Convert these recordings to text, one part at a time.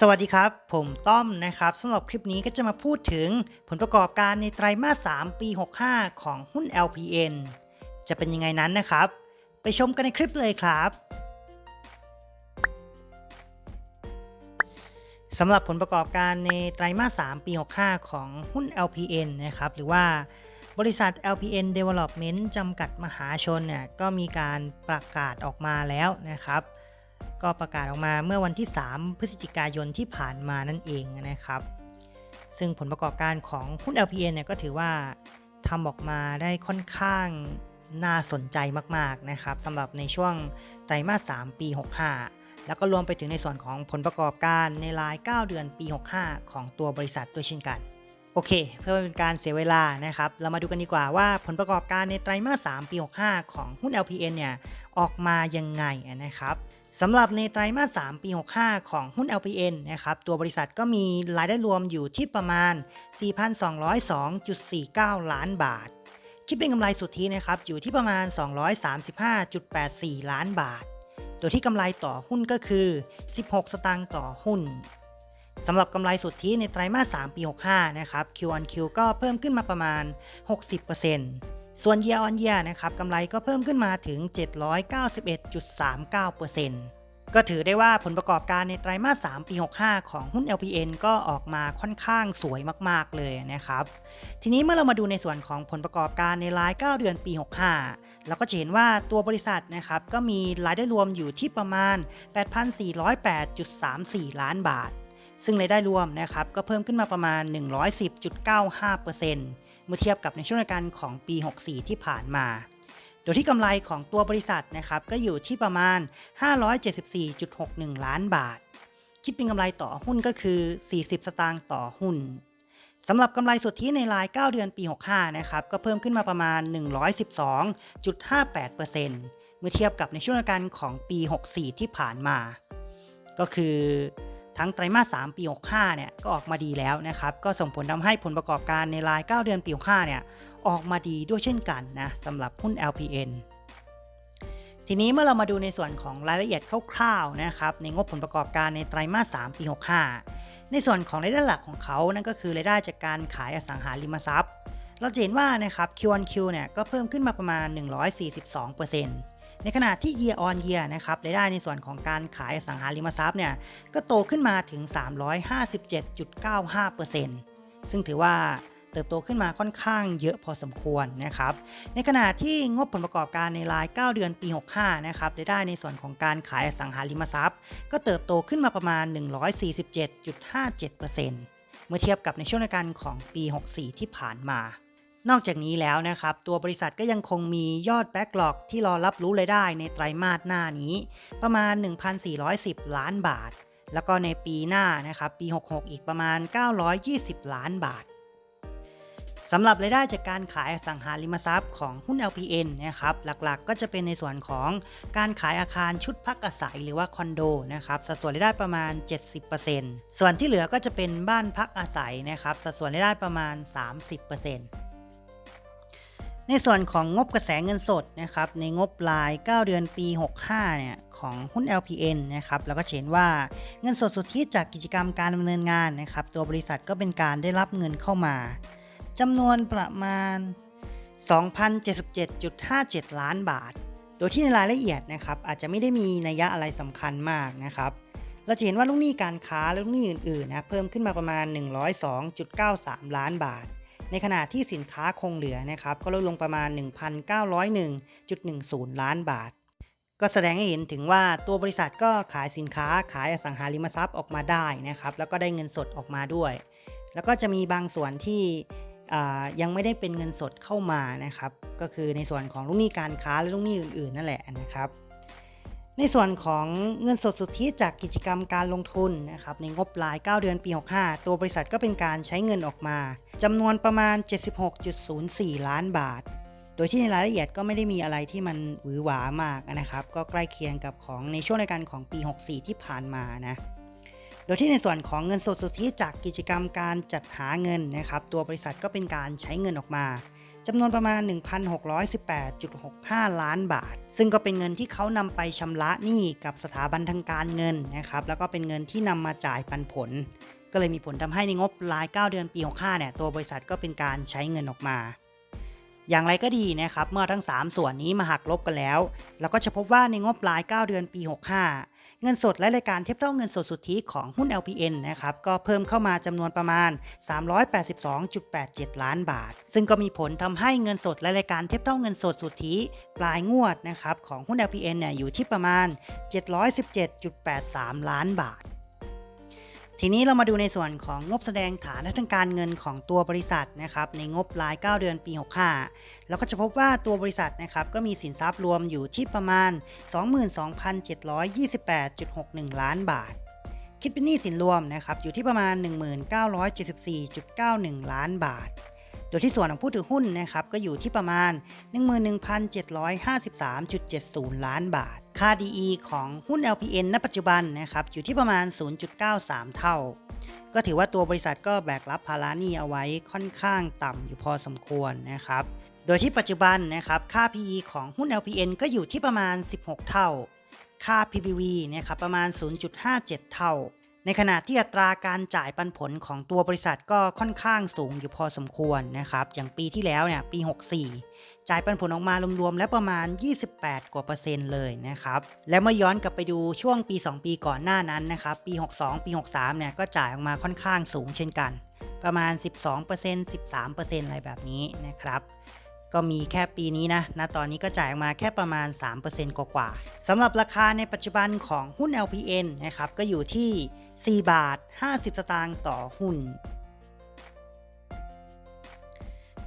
สวัสดีครับ ผมต้อมนะครับสำหรับคลิปนี้ก็จะมาพูดถึงผลประกอบการในไตรมาส 3 ปี 65 ของหุ้น LPN จะเป็นยังไงนั้นนะครับ ไปชมกันในคลิปเลยครับสำหรับผลประกอบการในไตรมาส 3 ปี 65 ของหุ้น LPN นะครับ หรือว่าบริษัท LPN Development จำกัดมหาชนเนี่ยก็มีการประกาศออกมาแล้วนะครับ ก็ประกาศออกมาเมื่อวันที่ 3 พฤศจิกายนที่ผ่านมานั่นเองนะครับ ซึ่งผลประกอบการของหุ้น LPN เนี่ยก็ถือว่าทำออกมาได้ค่อนข้างน่าสนใจมากๆนะครับสำหรับในช่วงไตรมาส 3 ปี 65 แล้วก็รวมไปถึงในส่วนของผลประกอบการในราย 9 เดือนปี 65 ของตัวบริษัทด้วยเช่นกัน โอเค เพื่อเป็นการเสียเวลานะครับ เรามาดูกันดีกว่าว่าผลประกอบการในไตรมาส 3 ปี 65 ของหุ้น LPN เนี่ยออกมายังไงนะครับ สำหรับในไตรมาส 3 ปี 65 ของหุ้น LPN นะครับ ตัวบริษัทก็มีรายได้รวมอยู่ที่ประมาณ 4,202.49 ล้านบาท คิดเป็นกำไรสุทธินะครับ อยู่ที่ประมาณ 235.84 ล้านบาทโดยที่กำไรต่อหุ้นก็คือ 16 สตางค์ต่อหุ้นสำหรับกำไรสุทธิในไตรมาส 3 ปี 65 นะครับ Q on Q ก็เพิ่มขึ้นมาประมาณ 60% ส่วน Year on Year นะครับกำไรก็เพิ่มขึ้นมาถึง 791.39%ก็ถือได้ว่าผลประกอบการในไตรมาส 3 ปี 65 ของหุ้น LPN ก็ออกมาค่อนข้างสวยมากๆเลยนะครับ ทีนี้เมื่อเรามาดูในส่วนของผลประกอบการในราย 9 เดือนปี 65 เราก็จะเห็นว่าตัวบริษัทนะครับก็มีรายได้รวมอยู่ที่ประมาณ 8,408.34 ล้านบาท ซึ่งรายได้รวมนะครับก็เพิ่มขึ้นมาประมาณ 110.95% เมื่อเทียบกับในช่วงการของปี 64 ที่ผ่านมา โดยที่กำไรของตัวบริษัทนะครับก็อยู่ที่ประมาณ 574.61 ล้านบาท คิดเป็นกำไรต่อหุ้นก็คือ 40 สตางค์ต่อหุ้นสำหรับกำไรสุทธิในราย 9 เดือนปี 65 นะครับ ก็เพิ่มขึ้นมาประมาณ 112.58%เมื่อเทียบกับในช่วงการของปี 64 ที่ผ่านมา ก็คือ ทั้งไตรมาส 3 ปี 65 เนี่ยก็ออกมาดีแล้วนะครับ ก็ส่งผลทำให้ผลประกอบการในราย 9 เดือนปี 65 เนี่ยออกมาดีด้วยเช่นกันนะสำหรับหุ้น LPN ทีนี้เมื่อเรามาดูในส่วนของรายละเอียดคร่าวๆนะครับในงบผลประกอบการในไตรมาส 3 ปี 65 ในส่วนของรายได้หลักของเขานั่นก็คือรายได้จากการขายอสังหาริมทรัพย์ เราจะเห็นว่านะครับ Q on Q เนี่ยก็เพิ่มขึ้นมาประมาณ 142% ในขณะที่ year on year นะครับรายได้ในส่วนของการขายสังหาริมทรัพย์เนี่ยก็โตขึ้นมาถึง 357.95%ซึ่งถือว่าเติบโตขึ้นมาค่อนข้างเยอะพอสมควรนะครับ ในขณะที่งบผลประกอบการในราย 9 เดือนปี 65 นะครับรายได้ในส่วนของการขายสังหาริมทรัพย์ ก็เติบโตขึ้นมาประมาณ 147.57%เมื่อเทียบกับในช่วงการของปี 64 ที่ผ่านมา นอกจากนี้แล้วนะครับ ตัวบริษัทก็ยังคงมียอดแบ็กหลอกที่รอรับรู้รายได้ในไตรมาสหน้านี้ ประมาณ 1,410 ล้านบาท แล้วก็ในปีหน้านะครับปี 66 อีกประมาณ 920 ล้านบาทสำหรับรายได้จากการขายสังหาริมทรัพย์ของหุ้น LPN นะครับหลักๆ ก็จะเป็นในส่วนของการขายอาคารชุดพักอาศัยหรือว่าคอนโดนะครับสัดส่วนรายได้ประมาณ 70%ส่วนที่เหลือก็จะเป็นบ้านพักอาศัยนะครับสัดส่วนรายได้ประมาณ 30% ในส่วนของงบกระแสเงินสดนะครับในงบราย 9 เดือนปี 65 เนี่ยของหุ้น LPN นะครับแล้วก็เห็นว่าเงินสดสุทธิจากกิจกรรมการดำเนินงานนะครับตัวบริษัทก็เป็นการได้รับเงินเข้ามาจำนวนประมาณ 2,077.57 ล้านบาท โดยที่ในรายละเอียดนะครับอาจจะไม่ได้มีนัยยะอะไรสำคัญมากนะครับเราจะเห็นว่าลูกหนี้การค้าและลูกหนี้อื่นๆนะเพิ่มขึ้นมาประมาณ 102.93 ล้านบาท ในขณะที่สินค้าคงเหลือนะครับก็ลดลงประมาณ 1,901.10 ล้านบาท ก็แสดงให้เห็นถึงว่าตัวบริษัทก็ขายสินค้าขายอสังหาริมทรัพย์ออกมาได้นะครับแล้วก็ได้เงินสดออกมาด้วย แล้วก็จะมีบางส่วนที่ยังไม่ได้เป็นเงินสดเข้ามานะครับ ก็คือในส่วนของลูกหนี้การค้าและลูกหนี้อื่นๆ นั่นแหละนะครับ ในส่วนของเงินสดสุทธิจากกิจกรรมการลงทุนนะครับในงบราย 9 เดือนปี 65 ตัวบริษัทก็เป็นการใช้เงินออกมาจำนวนประมาณ 76.04 ล้านบาท โดยที่ในรายละเอียดก็ไม่ได้มีอะไรที่มันหวือหวามากนะครับ ก็ใกล้เคียงกับของในช่วงในการของปี 64 ที่ผ่านมานะโดยที่ในส่วนของเงินสดสุทธิจากกิจกรรมการจัดหาเงินนะครับตัวบริษัทก็เป็นการใช้เงินออกมา จำนวนประมาณ 1,618.65 ล้านบาท ซึ่งก็เป็นเงินที่เขานำไปชำระหนี้กับสถาบันทางการเงินนะครับ แล้วก็เป็นเงินที่นำมาจ่ายปันผล ก็เลยมีผลทำให้ในงบราย 9 เดือนปี65เนี่ย ตัวบริษัทก็เป็นการใช้เงินออกมา อย่างไรก็ดีนะครับ เมื่อทั้ง 3 ส่วนนี้มาหักลบกันแล้ว เราก็จะพบว่าในงบราย 9 เดือนปี 65 เงินสดและรายการเทียบเท่าเงินสดสุทธิของหุ้น LPN นะครับก็เพิ่มเข้ามาจำนวนประมาณ 382.87 ล้านบาท ซึ่งก็มีผลทำให้เงินสดและรายการเทียบเท่าเงินสดสุทธิปลายงวดนะครับของหุ้น LPN เนี่ยอยู่ที่ประมาณ 717.83 ล้านบาท ทีนี้เรามาดูในส่วนของงบแสดงฐานะทางการเงินของตัวบริษัทนะครับในงบราย 9 เดือนปี 65 เราก็จะพบว่าตัวบริษัทนะครับก็มีสินทรัพย์รวมอยู่ที่ประมาณ 22,728.61 ล้านบาท คิดเป็นหนี้สินรวมนะครับอยู่ที่ประมาณ 1974.91 ล้านบาท ดยที่ส่วนของผู้ถือหุ้นนะครับก็อยู่ที่ประมาณ 11,753.70 ล้านบาท ค่า DE ของหุ้น LPN ณ ปัจจุบันนะครับอยู่ที่ประมาณ 0.93 เท่า ก็ถือว่าตัวบริษัทก็แบกรับภาระหนี้เอาไว้ค่อนข้างต่ำอยู่พอสมควรนะครับโดยที่ปัจจุบันนะครับค่า PE ของหุ้น LPN ก็อยู่ที่ประมาณ 16 เท่า ค่า PBV นี่ยครับประมาณ 0.57 เท่า ในขณะที่อัตราการจ่ายปันผลของตัวบริษัทก็ค่อนข้างสูงอยู่พอสมควรนะครับ อย่างปีที่แล้วเนี่ยปี 64 จ่ายปันผลออกมารวมๆแล้วประมาณ 28 กว่าเปอร์เซ็นต์เลยนะครับ แล้วเมื่อย้อนกลับไปดูช่วงปี 2 ปีก่อนหน้านั้นนะครับ ปี 62 ปี 63 เนี่ยก็จ่ายออกมาค่อนข้างสูงเช่นกัน ประมาณ 12% 13%อะไรแบบนี้นะครับก็มีแค่ปีนี้นะ ณ ตอนนี้ก็จ่ายออกมาแค่ประมาณ 3%กว่าๆสำหรับราคาในปัจจุบันของหุ้น LPN นะครับ ก็อยู่ที่ 4 บาท 50 สตางค์ต่อหุ้น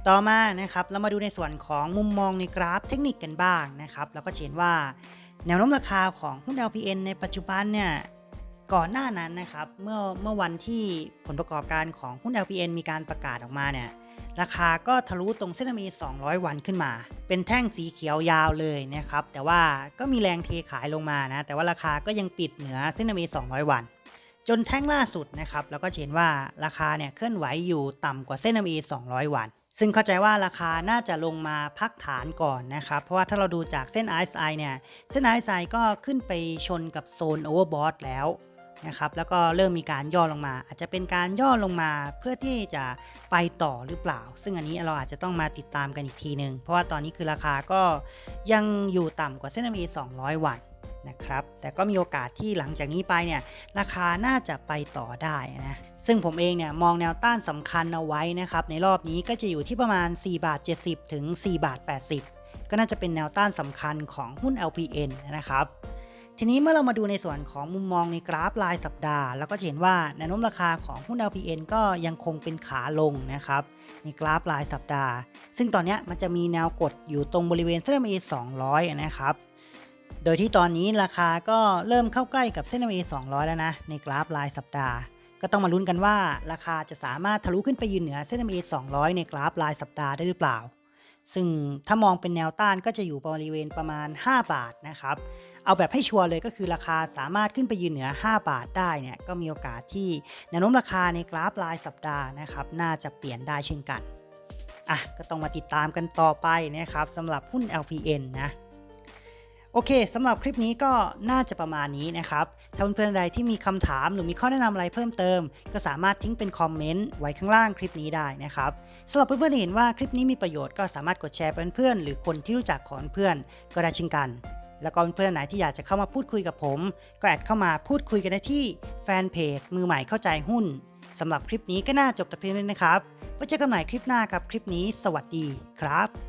ต่อมานะครับเรามาดูในส่วนของมุมมองในกราฟเทคนิคกันบ้างนะครับแล้วก็เห็นว่าแนวโน้มราคาของหุ้น LPN ในปัจจุบันเนี่ยก่อนหน้านั้นนะครับเมื่อเมื่อวันที่ผลประกอบการของหุ้น LPN มีการประกาศออกมาเนี่ยราคาก็ทะลุตรงเส้นมี 200 วันขึ้นมา เป็นแท่งสีเขียวยาวเลยนะครับ แต่ว่าก็มีแรงเทขายลงมานะ แต่ว่าราคาก็ยังปิดเหนือเส้นมี 200 วัน จนแท่งล่าสุดนะครับแล้วก็เห็นว่าราคาเนี่ยเคลื่อนไหวอยู่ต่ำกว่าเส้นมี200 วัน ซึ่งเข้าใจว่าราคาน่าจะลงมาพักฐานก่อนนะครับ เพราะว่าถ้าเราดูจากเส้น RSI เนี่ย เส้น RSI ก็ขึ้นไปชนกับโซน Overbought แล้วนะครับแล้วก็เริ่มมีการย่อลงมา อาจจะเป็นการย่อลงมาเพื่อที่จะไปต่อหรือเปล่า ซึ่งอันนี้เราอาจจะต้องมาติดตามกันอีกทีหนึ่งเพราะว่าตอนนี้คือราคาก็ยังอยู่ต่ำกว่าเส้น MA 200 วัน นะครับ แต่ก็มีโอกาสที่หลังจากนี้ไปเนี่ยราคาน่าจะไปต่อได้นะซึ่งผมเองเนี่ยมองแนวต้านสำคัญเอาไว้นะครับ ในรอบนี้ก็จะอยู่ที่ประมาณ 4 บาท 70 ถึง 4 บาท 80 ก็น่าจะเป็นแนวต้านสำคัญของหุ้น LPN นะครับ ทีนี้เมื่อเรามาดูในส่วนของมุมมองในกราฟรายสัปดาห์ แล้วก็เห็นว่าแนวโน้มราคาของหุ้น LPN ก็ยังคงเป็นขาลงนะครับ ในกราฟรายสัปดาห์ ซึ่งตอนนี้มันจะมีแนวกดอยู่ตรงบริเวณเส้น MA 200 นะครับ โดยที่ตอนนี้ราคาก็เริ่มเข้าใกล้กับเส้น MA 200 แล้วนะ ในกราฟรายสัปดาห์ ก็ต้องมาลุ้นกันว่า ราคาจะสามารถทะลุขึ้นไปยืนเหนือเส้น MA 200 ในกราฟรายสัปดาห์ได้หรือเปล่า ซึ่งถ้ามองเป็นแนวต้านก็จะอยู่บริเวณประมาณ 5 บาทนะครับ เอาแบบให้ชัวร์เลยก็คือราคาสามารถขึ้นไปยืนเหนือ 5 บาทได้เนี่ยก็มีโอกาสที่แนวโน้มราคาในกราฟรายสัปดาห์นะครับน่าจะเปลี่ยนได้เช่นกันอะก็ต้องมาติดตามกันต่อไปนะครับสำหรับหุ้น LPN นะ โอเคสำหรับคลิปนี้ก็น่าจะประมาณนี้นะครับ ถ้าเพื่อนๆใดที่มีคำถามหรือมีข้อแนะนำอะไรเพิ่มเติม ก็สามารถทิ้งเป็นคอมเมนต์ไว้ข้างล่างคลิปนี้ได้นะครับสำหรับเพื่อนๆที่เห็นว่าคลิปนี้มีประโยชน์ก็สามารถกดแชร์เพื่อนๆหรือคนที่รู้จักของเพื่อนก็ได้เช่นกัน แล้วก็เพื่อนๆไหนที่อยากจะเข้ามาพูดคุยกับผม ก็แอดเข้ามาพูดคุยกันได้ที่แฟนเพจมือใหม่เข้าใจหุ้นสำหรับคลิปนี้ก็น่าจบแต่เพียงเท่านี้นะครับไว้เจอกันใหม่คลิปหน้ากับคลิปนี้ สวัสดีครับ